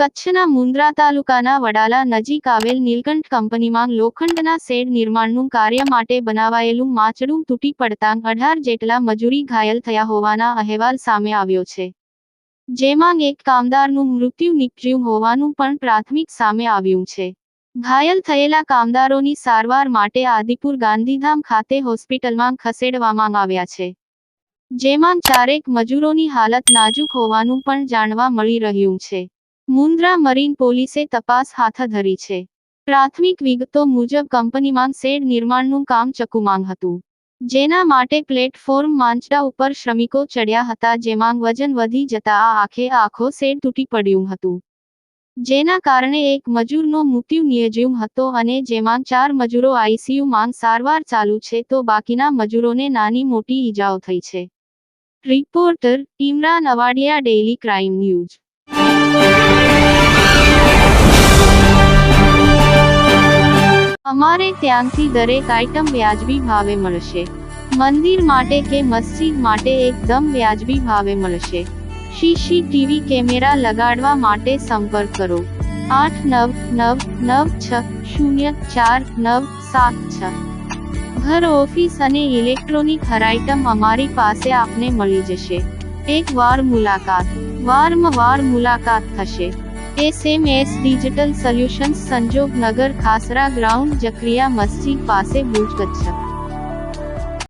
કચ્છના મુન્દ્રા તાલુકાના વડાલા નજીક આવેલ નીલકંઠ કંપનીમાં લોખંડના શેડ નિર્માણનું કાર્ય માટે બનાવાયેલું માચડું તૂટી પડતાં અઢાર જેટલા મજૂરી ઘાયલ થયા હોવાના અહેવાલ સામે આવ્યો છે. જેમાં એક કામદારનું મૃત્યુ નીપજ્યું હોવાનું પણ પ્રાથમિક સામે આવ્યું છે. ઘાયલ થયેલા કામદારોની સારવાર માટે આદિપુર ગાંધીધામ ખાતે હોસ્પિટલમાં ખસેડવામાં આવ્યા છે. જેમાં ચારેક મજૂરોની હાલત નાજુક હોવાનું પણ જાણવા મળી રહ્યું છે. મુન્દ્રા મરીન પોલીસે તપાસ હાથ ધરી છે. પ્રાથમિક વિગતો મુજબ કંપનીમાં શેડ નિર્માણનું કામ ચકુમાંગ હતું. જેના માટે પ્લેટફોર્મ માંચડા ઉપર શ્રમિકો ચડ્યા હતા જેમાં વજન વધી જતા આ આખે આખો શેડ તૂટી પડ્યું હતું. જેના કારણે એક મજૂરનો મૃત્યુ નિયજ્યું હતો અને જેમાં ચાર મજૂરો આઈસીયુમાં સારવાર ચાલુ છે તો બાકીના મજૂરોને નાની મોટી ઈજાઓ થઈ છે. Reporter Imran Awadiya, daily crime news. અમારે ત્યાંથી દરેક આઇટમ વ્યાજબી ભાવે મળશે. મંદિર માટે કે મસ્જિદ માટે એકદમ વ્યાજબી ભાવે મળશે. સીસીટીવી કેમેરા લગાડવા માટે સંપર્ક કરો. આઠ નવ નવ નવ છ શૂન્ય ચાર નવ સાત છ. ઘર ઓફિસ અને ઇલેક્ટ્રોનિક હર આઇટમ અમારી પાસે આપને મળી જશે. એક વાર મુલાકાત. વારંવાર મુલાકાત થશે. એસએમએસ ડિજિટલ સોલ્યુશન્સ સંજોગ નગર ખાસરા ગ્રાઉન્ડ જકરિયા મસ્જિદ પાસે ભુજ કચ્છ